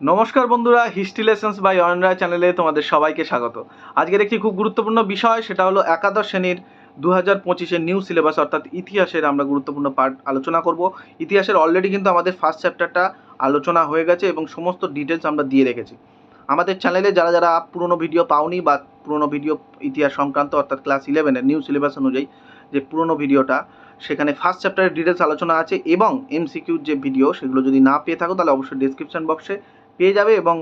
নমস্কার বন্ধুরা history lessons by Ayan Roy চ্যানেলে তোমাদের সবাইকে স্বাগত। আজকের একটি খুব গুরুত্বপূর্ণ বিষয়, সেটা হলো একাদশ শ্রেণির দু হাজার পঁচিশের নিউ সিলেবাস অর্থাৎ ইতিহাসের আমরা গুরুত্বপূর্ণ পার্ট আলোচনা করব। ইতিহাসের অলরেডি কিন্তু আমাদের ফার্স্ট চ্যাপ্টারটা আলোচনা হয়ে গেছে এবং সমস্ত ডিটেলস আমরা দিয়ে রেখেছি। আমাদের চ্যানেলে যারা যারা পুরনো ভিডিও পাওনি বা পুরনো ভিডিও ইতিহাস সংক্রান্ত, অর্থাৎ ক্লাস ইলেভেনের নিউ সিলেবাস অনুযায়ী যে পুরনো ভিডিওটা সেখানে ফার্স্ট চ্যাপ্টারের ডিটেলস আলোচনা আছে এবং এমসিকিউর যে ভিডিও সেগুলো যদি না পেয়ে থাকো তাহলে অবশ্যই ডিসক্রিপশন বক্সে পেয়ে যাবে এবং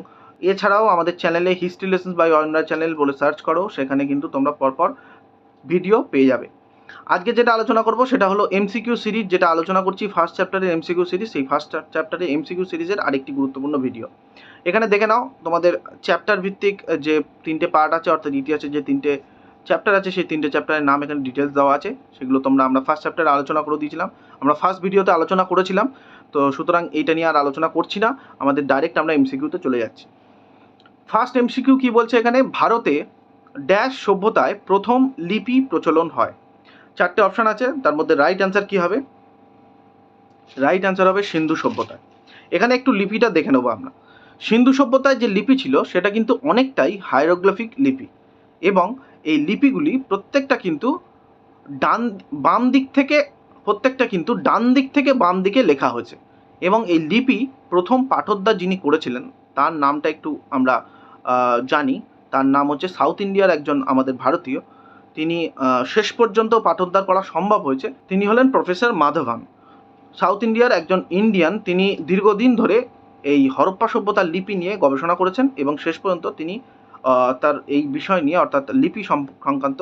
এছাড়াও আমাদের চ্যানেলে হিস্ট্রি লেসন্স বাই অয়নরা চ্যানেল বলে সার্চ করো, সেখানে কিন্তু তোমরা পরপর ভিডিও পেয়ে যাবে। আজকে যেটা আলোচনা করব সেটা হলো এমসিকিউ সিরিজ যেটা আলোচনা করছি ফার্স্ট চ্যাপ্টারের এমসিকিউ সিরিজ সেই ফার্স্ট চ্যাপ্টারের এমসিকিউ সিরিজের আরেকটি গুরুত্বপূর্ণ ভিডিও এখানে দেখে নাও তোমাদের চ্যাপ্টার ভিত্তিক যে তিনটে পার্ট আছে, অর্থাৎ ইতিহাসের যে তিনটে চ্যাপ্টার আছে, সেই তিনটে চ্যাপ্টারের নাম এখানে ডিটেলস দেওয়া আছে। সেগুলো তোমরা, আমরা ফার্স্ট চ্যাপ্টারে আলোচনা করে দিয়েছিলাম। আমরা ফার্স্ট ভিডিওতে আলোচনা করেছিলাম। তো সুতরাং এইটা নিয়ে আর আলোচনা করছি না। আমাদের ডাইরেক্ট আমরা এমসিকিউতে চলে যাচ্ছি। ফার্স্ট এমসিকিউ কি বলছে এখানে? ভারতে ড্যাশ সভ্যতায় প্রথম লিপি প্রচলন হয়। চারটে অপশন আছে। তার মধ্যে রাইট অ্যান্সার কি হবে? রাইট অ্যান্সার হবে সিন্ধু সভ্যতায়। এখানে একটু লিপিটা দেখে নেব আমরা। সিন্ধু সভ্যতায় যে লিপি ছিল, সেটা কিন্তু অনেকটাই হাইরোগ্রাফিক লিপি। এবং এই লিপিগুলি প্রত্যেকটা কিন্তু ডান, বাম দিক থেকে, প্রত্যেকটা কিন্তু ডান দিক থেকে বাম দিকে লেখা হয়েছে। এবং এই লিপি প্রথম পাঠোদ্ধার যিনি করেছিলেন, তার নামটা একটু আমরা জানি। তার নাম হচ্ছে সাউথ ইন্ডিয়ার একজন আমাদের ভারতীয়। তিনি শেষ পর্যন্ত পাঠোদ্ধার করা সম্ভব হয়েছে। তিনি হলেন প্রফেসর মাধবান। সাউথ ইন্ডিয়ার একজন ইন্ডিয়ান, তিনি দীর্ঘদিন ধরে এই হরপ্পা সভ্যতার লিপি নিয়ে গবেষণা করেছেন এবং শেষ পর্যন্ত তিনি তার এই বিষয় নিয়ে, অর্থাৎ লিপি সংক্রান্ত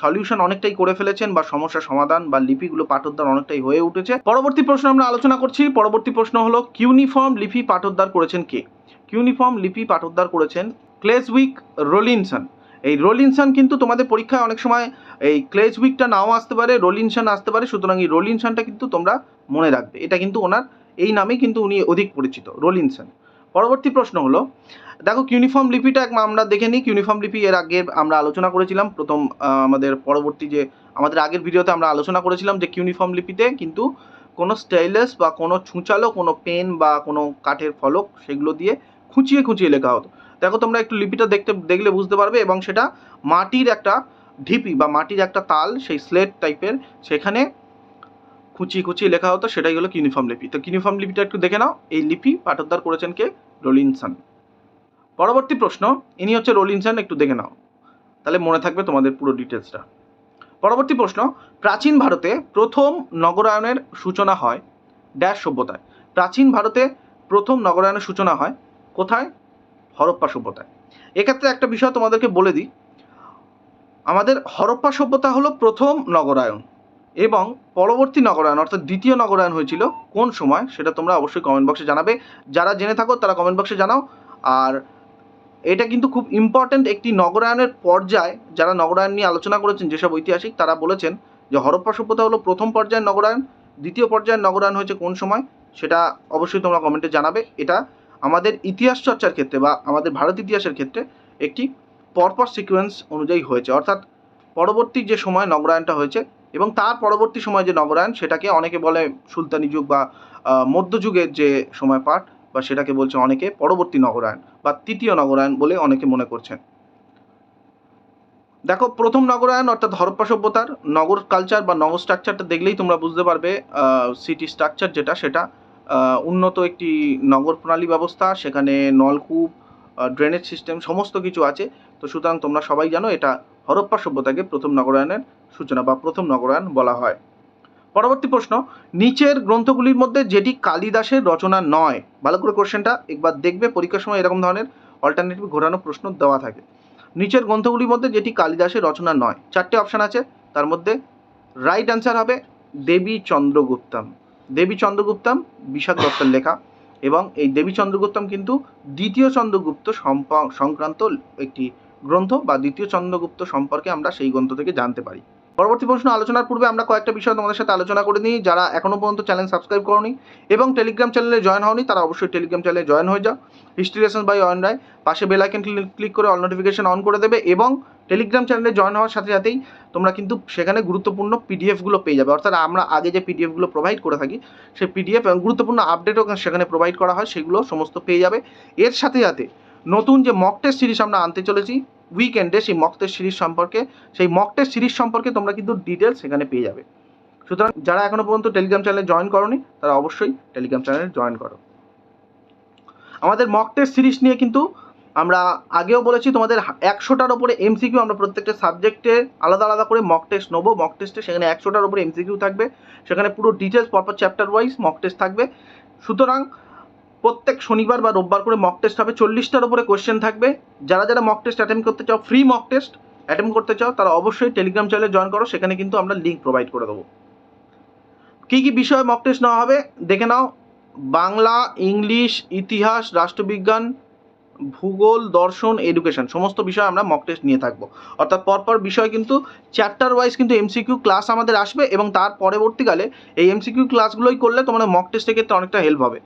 সলিউশন অনেকটাই করে ফেলেছেন বা সমস্যার সমাধান বা লিপিগুলো পাঠোদ্ধার অনেকটাই হয়ে উঠেছে। পরবর্তী প্রশ্ন আমরা আলোচনা করছি। পরবর্তী প্রশ্ন হলো কিউনিফর্ম লিপি পাঠোদ্ধার করেছেন কে? কিউনিফর্ম লিপি পাঠোদ্ধার করেছেন ক্লেসউইক রোলিনসন। এই রোলিনসন কিন্তু তোমাদের পরীক্ষায় অনেক সময় এই ক্লেসউইকটা নাও আসতে পারে, রোলিনসন আসতে পারে, সুতরাং এই রোলিনসনটা কিন্তু তোমরা মনে রাখবে। এটা কিন্তু ওনার, এই নামেই কিন্তু উনি অধিক পরিচিত, রোলিনসন। পরবর্তী প্রশ্ন হলো, দেখো ইউনিফর্ম লিপিটা আমরা দেখে নিই। ইউনিফর্ম লিপি এর আগে আমরা আলোচনা করেছিলাম। প্রথম আমাদের পরবর্তী যে, আমাদের আগের ভিডিওতে আমরা আলোচনা করেছিলাম যে ইউনিফর্ম লিপিতে কিন্তু কোনো স্টাইলাস বা কোনো ছুঁচালো কোনো পেন বা কোনো কাঠের ফলক সেগুলো দিয়ে খুঁচিয়ে খুঁচিয়ে লেখা হতো। দেখো তোমরা একটু লিপিটা দেখতে, দেখলে বুঝতে পারবে এবং সেটা মাটির একটা ঢিপি বা মাটির একটা তাল সেই স্লেট টাইপের সেখানে খুঁচিয়ে খুঁচিয়ে লেখা হতো। সেটাই হলো ইউনিফর্ম লিপি। তো ইউনিফর্ম লিপিটা একটু দেখে নাও। এই লিপি পাঠোদ্ধার করেছেন কে? রোলিনসন। পরবর্তী প্রশ্ন, ইনি হচ্ছে রোলিনসন, একটু দেখে নাও। তাহলে মনে থাকবে তোমাদের পুরো ডিটেলসটা। পরবর্তী প্রশ্ন, প্রাচীন ভারতে প্রথম নগরায়নের সূচনা হয় ড্যাশ সভ্যতায়। প্রাচীন ভারতে প্রথম নগরায়নের সূচনা হয় কোথায়? হরপ্পা সভ্যতায়। এক্ষেত্রে একটা বিষয় তোমাদেরকে বলে দিই। আমাদের হরপ্পা সভ্যতা হলো প্রথম নগরায়ন। এবং পরবর্তী নগরায়ন, অর্থাৎ দ্বিতীয় নগরায়ন হয়েছিল কোন সময়? সেটা তোমরা অবশ্যই কমেন্ট বক্সে জানাবে। যারা জেনে থাকো, তারা কমেন্ট বক্সে জানাও। আর এটা কিন্তু খুব ইম্পর্ট্যান্ট একটি নগরায়নের পর্যায়। যারা নগরায়ন নিয়ে আলোচনা করেছেন, যেসব ঐতিহাসিক, তারা বলেছেন যে হরপ্পা সভ্যতা হলো প্রথম পর্যায়ের নগরায়ন। দ্বিতীয় পর্যায়ের নগরায়ন হয়েছে কোন সময়? সেটা অবশ্যই তোমরা কমেন্টে জানাবে। এটা আমাদের ইতিহাস চর্চার ক্ষেত্রে বা আমাদের ভারত ইতিহাসের ক্ষেত্রে একটি পরপর সিকোয়েন্স অনুযায়ী হয়েছে। অর্থাৎ পরবর্তী যে সময় নগরায়নটা হয়েছে এবং তার পরবর্তী সময় যে নগরায়ন সেটাকে অনেকে বলে সুলতানি যুগ বা মধ্যযুগের যে সময় পাঠ বা সেটাকে বলছে অনেকে পরবর্তী নগরায়ণ বা তৃতীয় নগরায়ণ বলে অনেকে মনে করছেন। দেখো, প্রথম নগরায়ণ অর্থাৎ হরপ্পা সভ্যতার নগর কালচার বা নগর স্ট্রাকচারটা দেখলেই তোমরা বুঝতে পারবে সিটি স্ট্রাকচার যেটা, সেটা উন্নত একটি নগর প্রণালী ব্যবস্থা, সেখানে নলকূপ ড্রেনেজ সিস্টেম সমস্ত কিছু আছে। তো সুতরাং তোমরা সবাই জানো, এটা হরপ্পা সভ্যতাকে প্রথম নগরায়নের সূচনা বা প্রথম নগরায়ন বলা হয়। পরবর্তী প্রশ্ন, নিচের গ্রন্থগুলির মধ্যে যেটি কালিদাসের রচনা নয়? ভালো করে কোশ্চেনটা একবার দেখবে, পরীক্ষার সময় এরকম ধরনের অল্টারনেটিভ ঘোরানো প্রশ্ন দেওয়া থাকে। নিচের গ্রন্থগুলির মধ্যে যেটি কালিদাসের রচনা নয়। চারটে অপশান আছে, তার মধ্যে রাইট অ্যান্সার হবে দেবী চন্দ্রগুপ্তম। দেবী চন্দ্রগুপ্তম বিশাখ দত্তের লেখা এবং এই দেবী চন্দ্রগুপ্তম কিন্তু দ্বিতীয় চন্দ্রগুপ্ত সংক্রান্ত একটি গ্রন্থ বা দ্বিতীয় চন্দ্রগুপ্ত সম্পর্কে আমরা সেই গ্রন্থ থেকে জানতে পারি। পরবর্তী প্রশ্ন আলোচনার পূর্বে আমরা কয়েকটা বিষয় তোমাদের সাথে আলোচনা করে নিই। যারা এখনও পর্যন্ত চ্যানেল সাবস্ক্রাইব করনি এবং টেলিগ্রাম চ্যানেলে জয়েন হওনি, তারা অবশ্যই টেলিগ্রাম চ্যানেলে জয়েন হয়ে যাও। History lesson by Ayan Roy. পাশে বেল আইকন ক্লিক করে অল নোটিফিকেশন অন করে দেবে এবং টেলিগ্রাম চ্যানেলে জয়েন হওয়ার সাথে সাথেই তোমরা কিন্তু সেখানে গুরুত্বপূর্ণ পিডিএফগুলো পেয়ে যাবে। অর্থাৎ আমরা আগে যে পিডিএফগুলো প্রোভাইড করে থাকি, সেই পিডিএফ এবং গুরুত্বপূর্ণ আপডেটও সেখানে প্রোভাইড করা হয়, সেগুলো সমস্ত পেয়ে যাবে। এর সাথে সাথে নতুন যে মক টেস্ট সিরিজ আমরা আনতে চলেছি উইকেন্ডে সেই মক টেস্ট সিরিজ সম্পর্কে, সেই মক টেস্ট সিরিজ সম্পর্কে তোমরা কিন্তু ডিটেলস সেখানে পেয়ে যাবে। সুতরাং যারা এখনও পর্যন্ত টেলিগ্রাম চ্যানেলে জয়েন করনি, তারা অবশ্যই টেলিগ্রাম চ্যানেলে জয়েন করো। আমাদের মক টেস্ট সিরিজ নিয়ে কিন্তু আমরা আগেও বলেছি, তোমাদের একশোটার ওপরে এমসিকিউ আমরা প্রত্যেকটা সাবজেক্টে আলাদা আলাদা করে মক টেস্ট নেব। মক টেস্টে সেখানে একশোটার ওপরে এমসিকিউ থাকবে। সেখানে পুরো ডিটেলস পরপর চ্যাপ্টার ওয়াইজ মক টেস্ট থাকবে। সুতরাং প্রত্যেক শনিবার বা রোববার করে মক টেস্ট হবে। চল্লিশটার উপরে কোয়েশ্চেন থাকবে। যারা যারা মক টেস্ট অ্যাটেম্প করতে চাও ফ্রি মক টেস্ট অ্যাটেম্প করতে চাও, তারা অবশ্যই টেলিগ্রাম চ্যানেলে জয়েন করো। সেখানে কিন্তু আমরা লিঙ্ক প্রোভাইড করে দেবো। কী কী বিষয়ে মক টেস্ট নেওয়া হবে? দেখে নাও। বাংলা, ইংলিশ, ইতিহাস, রাষ্ট্রবিজ্ঞান, ভূগোল, দর্শন এডুকেশন সমস্ত বিষয় আমরা মক টেস্ট নিয়ে থাকব। অর্থাৎ পরপর বিষয় কিন্তু চ্যাপ্টার ওয়াইজ কিন্তু এমসিকিউ ক্লাস আমাদের আসবে এবং তার পরবর্তীকালে এই এমসিকিউ ক্লাসগুলোই করলে তোমাদের মক টেস্টের ক্ষেত্রে অনেকটা হেল্প হবে।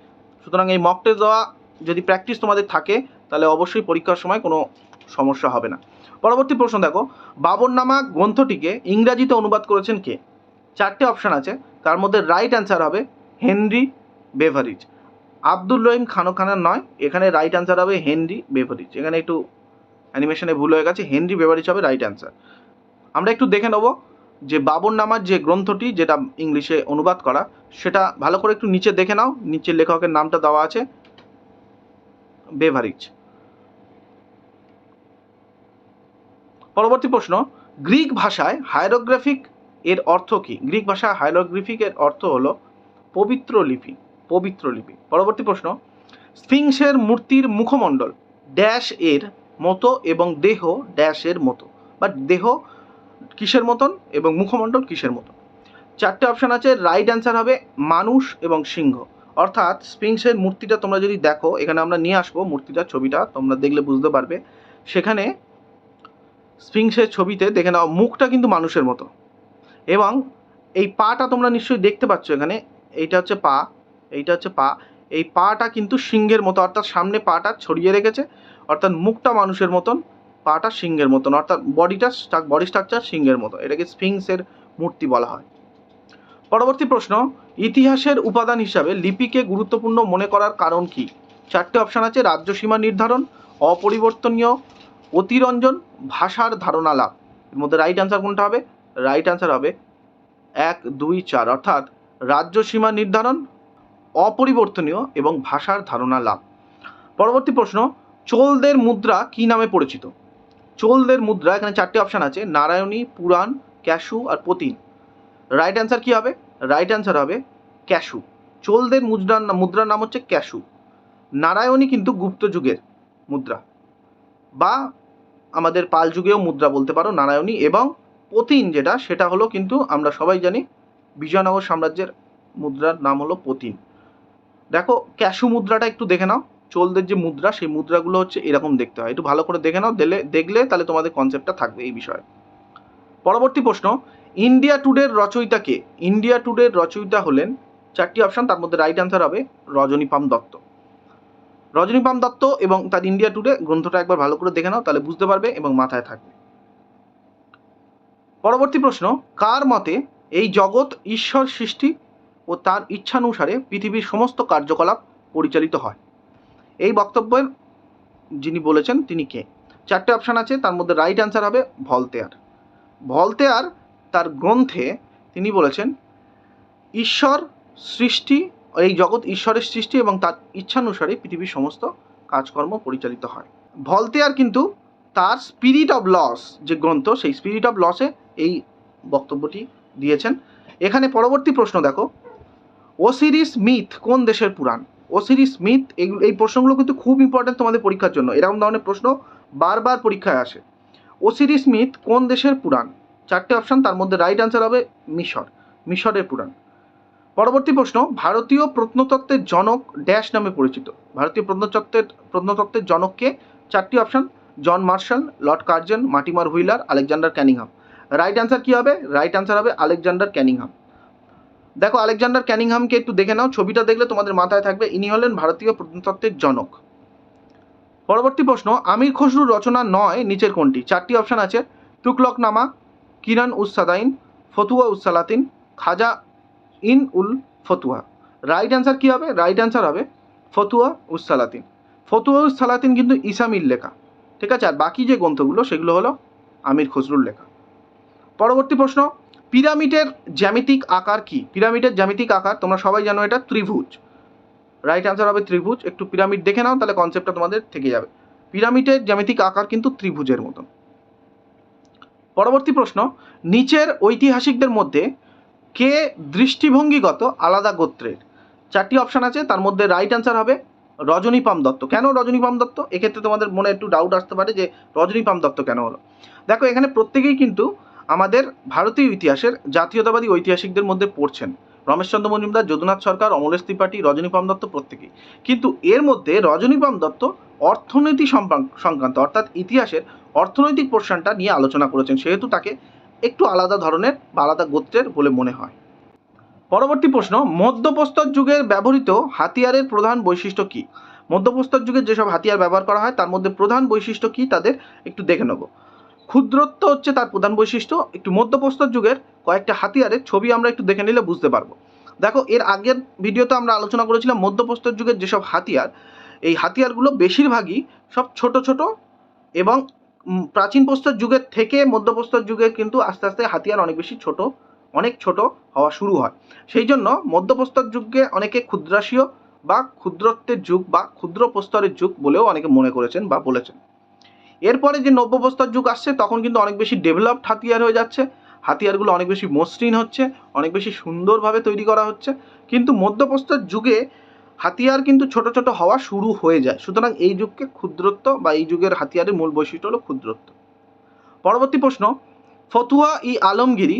সুতরাং এই মক টেস্ট দেওয়া যদি প্র্যাকটিস তোমাদের থাকে, তাহলে অবশ্যই পরীক্ষার সময় কোনো সমস্যা হবে না। পরবর্তী প্রশ্ন দেখো, বাবরনামা গ্রন্থটিকে ইংরাজিতে অনুবাদ করেছেন কে? চারটে অপশান আছে, তার মধ্যে রাইট অ্যান্সার হবে হেনরি বেভারিজ। আব্দুল রহিম খানো খানার নয়, এখানে রাইট অ্যান্সার হবে হেনরি বেভারিজ। এখানে একটু অ্যানিমেশনে ভুল হয়ে গেছে, হেনরি বেভারিজ হবে রাইট অ্যান্সার আমরা একটু দেখে নেব যে বাবরনামার যে গ্রন্থটি যেটা ইংলিশে অনুবাদ করা, সেটা ভালো করে একটু নিচে দেখে নাও। নিচে লেখকের নামটা দেওয়া আছে। বেভারিজ। পরবর্তী প্রশ্ন, গ্রিক ভাষায় হায়ারোগ্রাফিক এর অর্থ কি? গ্রিক ভাষায় হায়ারোগ্রাফিক এর অর্থ হলো পবিত্র লিপি পবিত্র লিপি। পরবর্তী প্রশ্ন, স্ফিংসের মূর্তির মুখমণ্ডল, ড্যাশ এর মতো এবং দেহ ড্যাশের মতো, বা দেহ কিসের মতন এবং মুখমণ্ডল কিসের মতন? চারটে অপশান আছে রাইট অ্যান্সার হবে মানুষ এবং সিংহ। অর্থাৎ স্পিংসের মূর্তিটা তোমরা যদি দেখো, এখানে আমরা নিয়ে আসব মূর্তিটার ছবিটা, তোমরা দেখলে বুঝতে পারবে। সেখানে স্পিংসের ছবিতে দেখে নাও, মুখটা কিন্তু মানুষের মতো। এবং এই পাটা তোমরা নিশ্চয়ই দেখতে পাচ্ছ এখানে, এইটা হচ্ছে পা, এইটা হচ্ছে পা। এই পাটা কিন্তু সিংহের মতো, অর্থাৎ সামনে পাটা ছড়িয়ে রেখেছে, অর্থাৎ মুখটা মানুষের মতন। পাটা সিংহের মতন, অর্থাৎ বডিটা বডি স্ট্রাকচার সিংহের মতো। এটাকে স্ফিংসের মূর্তি বলা হয়। পরবর্তী প্রশ্ন, ইতিহাসের উপাদান হিসাবে লিপিকে গুরুত্বপূর্ণ মনে করার কারণ কি? চারটে অপশান আছে, রাজ্য সীমা নির্ধারণ, অপরিবর্তনীয়, অতিরঞ্জন, ভাষার ধারণা লাভ এর মধ্যে রাইট অ্যান্সার কোনটা হবে? রাইট অ্যান্সার হবে এক, দুই, চার। অর্থাৎ রাজ্য সীমা নির্ধারণ, অপরিবর্তনীয় এবং ভাষার ধারণা লাভ পরবর্তী প্রশ্ন, চোলদের মুদ্রা কি নামে পরিচিত? চোলদের মুদ্রা, এখানে চারটে অপশান আছে, নারায়ণী, পুরাণ, ক্যাশু আর পতিন রাইট অ্যান্সার কি হবে? রাইট অ্যান্সার হবে ক্যাশু। চোলদের মুদ্রার মুদ্রার নাম হচ্ছে ক্যাশু। নারায়ণী কিন্তু গুপ্ত যুগের মুদ্রা। বা আমাদের পাল যুগেও মুদ্রা বলতে পারো, নারায়ণী এবং পতিন যেটা, সেটা হলো কিন্তু আমরা সবাই জানি বিজয়নগর সাম্রাজ্যের মুদ্রার নাম হলো পতিন। দেখো, ক্যাশু মুদ্রাটা একটু দেখে নাও। চোলদের যে মুদ্রা, সেই মুদ্রাগুলো হচ্ছে এরকম দেখতে হয়। একটু ভালো করে দেখে নাও, দিলে, দেখলে তাহলে তোমাদের কনসেপ্টটা থাকবে এই বিষয়ে। পরবর্তী প্রশ্ন ইন্ডিয়া টুডের রচয়িতা কে? ইন্ডিয়া টুডের রচয়িতা হলেন, চারটি অপশান তার মধ্যে রাইট অ্যান্সার হবে রজনীপাম দত্ত। রজনীপাম দত্ত এবং তার ইন্ডিয়া টুডে গ্রন্থটা একবার ভালো করে দেখে নাও, তাহলে বুঝতে পারবে এবং মাথায় থাকবে। পরবর্তী প্রশ্ন, কার মতে এই জগৎ ঈশ্বর সৃষ্টি ও তার ইচ্ছানুসারে পৃথিবীর সমস্ত কার্যকলাপ পরিচালিত হয়? এই বক্তব্যের যিনি বলেছেন তিনি কে? চারটে অপশান আছে, তার মধ্যে রাইট অ্যান্সার হবে ভলতেয়ার। ভলতেয়ার তার গ্রন্থে তিনি বলেছেন, ঈশ্বর সৃষ্টি, এই জগৎ ঈশ্বরের সৃষ্টি এবং তার ইচ্ছানুসারে পৃথিবীর সমস্ত কাজকর্ম পরিচালিত হয়। ভলতেয়ার কিন্তু তার স্পিরিট অফ লস যে গ্রন্থ, সেই স্পিরিট অফ লসে এই বক্তব্যটি দিয়েছেন। এখানে পরবর্তী প্রশ্ন দেখো। ওসিরিস মিথ কোন দেশের পুরাণ? ওসিরিস, স্মিথ এই এই প্রশ্নগুলো কিন্তু খুব ইম্পর্টেন্ট তোমাদের পরীক্ষার জন্য। এরকম ধরনের প্রশ্ন বারবার পরীক্ষায় আসে। ওসিরিস, স্মিথ কোন দেশের পুরাণ? চারটে অপশান তার মধ্যে রাইট অ্যান্সার হবে মিশর। মিশরের পুরাণ। পরবর্তী প্রশ্ন, ভারতীয় প্রত্নতত্ত্বের জনক ড্যাশ নামে পরিচিত। ভারতীয় প্রত্নতত্ত্বের প্রত্নতত্ত্বের জনককে চারটি option John Marshall, Lord Curzon, Mortimer Wheeler, Alexander Cunningham. Right answer কী হবে? রাইট অ্যান্সার হবে আলেকজান্ডার ক্যানিংহাম। দেখো আলেকজান্ডার ক্যানিংহামকে একটু দেখে নাও, ছবিটা দেখলে তোমাদের মাথায় থাকবে, ইনি হলেন ভারতীয় প্রত্নতত্ত্বের জনক। পরবর্তী প্রশ্ন, আমির খসরুর রচনা নয়, নিচের কোনটি? চারটি অপশান আছে তুকলকনামা কিরান উস সাদাইন, ফতুয়া উসালাতিন খাজা ইন উল ফতুয়া। রাইট অ্যান্সার কী হবে? রাইট অ্যান্সার হবে ফতুয়া উসালাতিন ফতুয়া উস সালাতিন কিন্তু ইসামির লেখা, ঠিক আছে? আর বাকি যে গ্রন্থগুলো, সেগুলো হলো আমির খসরুর লেখা। পরবর্তী প্রশ্ন পিরামিডের জ্যামিতিক আকার কি? পিরামিডের জ্যামিতিক আকার, তোমরা সবাই জানো এটা ত্রিভুজ। রাইট অ্যান্সার হবে ত্রিভুজ। একটু পিরামিড দেখে নাও, তাহলে কনসেপ্টটা তোমাদের থেকে যাবে। পিরামিডের জ্যামিতিক আকার কিন্তু ত্রিভুজের মতন। পরবর্তী প্রশ্ন, নিচের ঐতিহাসিকদের মধ্যে কে দৃষ্টিভঙ্গিগত আলাদা গোত্রের? চারটি অপশান আছে, তার মধ্যে রাইট অ্যান্সার হবে রজনীপাম দত্ত। কেন রজনীপাম দত্ত? এক্ষেত্রে তোমাদের মনে একটু ডাউট আসতে পারে যে রজনীপাম দত্ত কেন হলো? দেখো, এখানে প্রত্যেকেই কিন্তু আমাদের ভারতীয় ইতিহাসের জাতীয়তাবাদী ঐতিহাসিকদের মধ্যে পড়ছেন রমেশচন্দ্র মজুমদার, যদুনাথ সরকার, অমলেশ ত্রিপাঠী রজনীপাম দত্ত প্রত্যেকেই। কিন্তু এর মধ্যে রজনীপাম দত্ত অর্থনীতি সংক্রান্ত অর্থাৎ ইতিহাসের অর্থনৈতিক পোর্শনটা নিয়ে আলোচনা করেছেন, সেহেতু তাকে একটু আলাদা ধরনের বা আলাদা গোত্রের বলে মনে হয়। পরবর্তী প্রশ্ন, মধ্যপ্রস্তর যুগের ব্যবহৃত হাতিয়ারের প্রধান বৈশিষ্ট্য কী? মধ্যপ্রস্তর যুগের যেসব হাতিয়ার ব্যবহার করা হয়, তার মধ্যে প্রধান বৈশিষ্ট্য কী? তাদের একটু দেখে নেব। ক্ষুদ্রত্ব হচ্ছে তার প্রধান বৈশিষ্ট্য। একটু মধ্যপ্রস্তর যুগের কয়েকটা হাতিয়ারের ছবি আমরা একটু দেখে নিলে বুঝতে পারব। দেখো, এর আগের ভিডিওতে আমরা আলোচনা করেছিলাম মধ্যপ্রস্তর যুগের যেসব হাতিয়ার, এই হাতিয়ারগুলো বেশিরভাগই সব ছোট ছোট এবং প্রাচীন প্রস্তর যুগের থেকে মধ্যপ্রস্তর যুগে কিন্তু আস্তে আস্তে হাতিয়ার অনেক বেশি ছোট, অনেক ছোট হওয়া শুরু হয়। সেই জন্য মধ্যপ্রস্তর যুগকে অনেকে ক্ষুদ্রাসীয় বা ক্ষুদ্রত্বের যুগ বা ক্ষুদ্র প্রস্তরের যুগ বলেও অনেকে মনে করেছেন বা বলেছেন। এরপরে যে নব্যপ্রস্তর যুগ আসছে, তখন কিন্তু অনেক বেশি ডেভেলপড হাতিয়ার হয়ে যাচ্ছে। হাতিয়ারগুলো অনেক বেশি মসৃণ হচ্ছে, অনেক বেশি সুন্দরভাবে তৈরি করা হচ্ছে। কিন্তু মধ্যপ্রস্তর যুগে হাতিয়ার কিন্তু ছোট ছোট হওয়া শুরু হয়ে যায়। সুতরাং এই যুগকে ক্ষুদ্রত্ব বা এই যুগের হাতিয়ারের মূল বৈশিষ্ট্য হলো ক্ষুদ্রত্ব। পরবর্তী প্রশ্ন, ফতুয়া ই আলমগিরি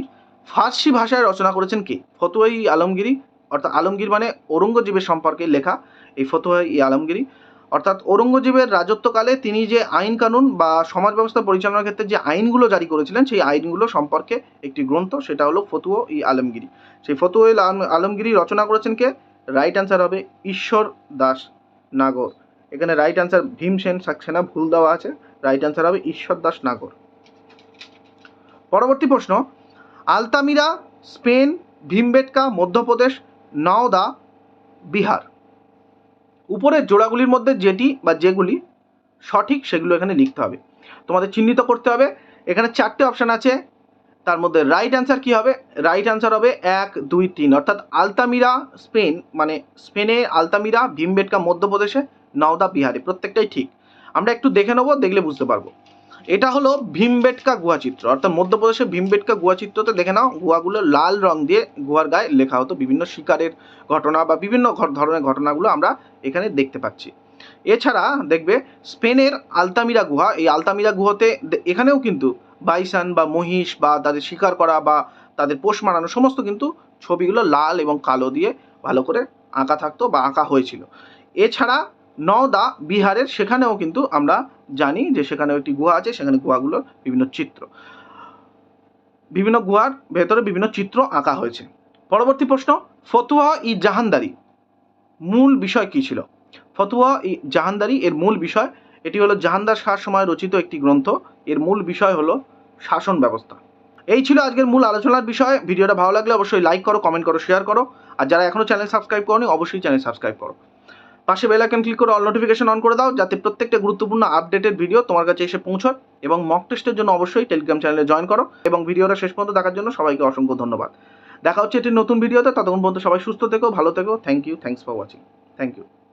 ফার্সি ভাষায় রচনা করেছেন কে? ফতুয়া ই আলমগিরি, অর্থাৎ আলমগীর মানে ঔরঙ্গজেবের সম্পর্কে লেখা। এই ফতুয়া ই আলমগিরি অর্থাৎ ঔরঙ্গজেবের রাজত্বকালে তিনি যে আইন কানুন বা সমাজ ব্যবস্থা পরিচালনার ক্ষেত্রে যে আইনগুলো জারি করেছিলেন, সেই আইনগুলো সম্পর্কে একটি গ্রন্থ, সেটা হলো ফতুয়া ই আলমগিরি। সেই ফতুয়া আলমগিরি রচনা করেছেন কে? রাইট অ্যান্সার হবে ঈশ্বর দাস নাগর। এখানে রাইট অ্যান্সার ভীমসেন সাক্সেনা ভুল দেওয়া আছে, রাইট অ্যান্সার হবে ঈশ্বর দাস নাগর। পরবর্তী প্রশ্ন, আলতামিরা, স্পেন, ভীমবেটকা, মধ্যপ্রদেশ, নওদা, বিহার। উপরের জোড়াগুলির মধ্যে যেটি বা যেগুলি সঠিক সেগুলো এখানে লিখতে হবে। তোমাদের চিহ্নিত করতে হবে। এখানে চারটে অপশান আছে। তার মধ্যে রাইট অ্যান্সার কী হবে? রাইট অ্যান্সার হবে এক, দুই, তিন। অর্থাৎ আলতামিরা স্পেন মানে স্পেনে আলতামিরা, ভীমবেটকা মধ্যপ্রদেশে নওদা বিহারে। প্রত্যেকটাই ঠিক। আমরা একটু দেখে নেব, দেখলে বুঝতে পারব। এটা হলো ভীমবেটকা গুহাচিত্র অর্থাৎ মধ্যপ্রদেশের ভীমবেটকা গুহাচিত্রতে দেখে নাও, গুহাগুলো লাল রং দিয়ে গুহার গায়ে লেখা হতো। বিভিন্ন শিকারের ঘটনা বা বিভিন্ন ধরনের ঘটনাগুলো আমরা এখানে দেখতে পাচ্ছি। এছাড়া দেখবে স্পেনের আলতামিরা গুহা। এই আলতামিরা গুহাতে এখানেও কিন্তু বাইসান বা মহিষ বা তাদের শিকার করা বা তাদের পোষ মারানো সমস্ত কিন্তু ছবিগুলো লাল এবং কালো দিয়ে ভালো করে আঁকা থাকতো বা আঁকা হয়েছিল। এছাড়া নওদা বিহারের, সেখানেও কিন্তু আমরা জানি যে সেখানেও একটি গুহা আছে, সেখানে গুহাগুলোর বিভিন্ন চিত্র। বিভিন্ন গুহার ভেতরে বিভিন্ন চিত্র আঁকা হয়েছে। পরবর্তী প্রশ্ন, ফতুয়া ই জাহানদারি মূল বিষয় কী ছিল? ফতুয়া ই জাহানদারি এর মূল বিষয়, এটি হলো জাহানদার শাহ সময় রচিত একটি গ্রন্থ। এর মূল বিষয় হলো শাসন ব্যবস্থা। এই ছিল আজকের মূল আলোচনার বিষয়। ভিডিওটা ভালো লাগলে অবশ্যই লাইক করো কমেন্ট করো শেয়ার করো। আর যারা এখনও চ্যানেল সাবস্ক্রাইব করোনি, অবশ্যই চ্যানেল সাবস্ক্রাইব করো। পাশে বেল আইকন ক্লিক করে অল নোটিফিকেশন অন করে দাও, যাতে প্রত্যেকটা গুরুত্বপূর্ণ আপডেটেড ভিডিও তোমার কাছে এসে পৌঁছয় এবং মক টেস্টের জন্য অবশ্যই টেলিগ্রাম চ্যানেলে জয়েন করো এবং ভিডিওটা শেষ পর্যন্ত দেখার জন্য সবাইকে অসংখ্য ধন্যবাদ। দেখা হচ্ছে একটি নতুন ভিডিওতে ততক্ষণ পর্যন্ত সবাই সুস্থ থেকো, ভালো থেকো thank you thanks for watching thank you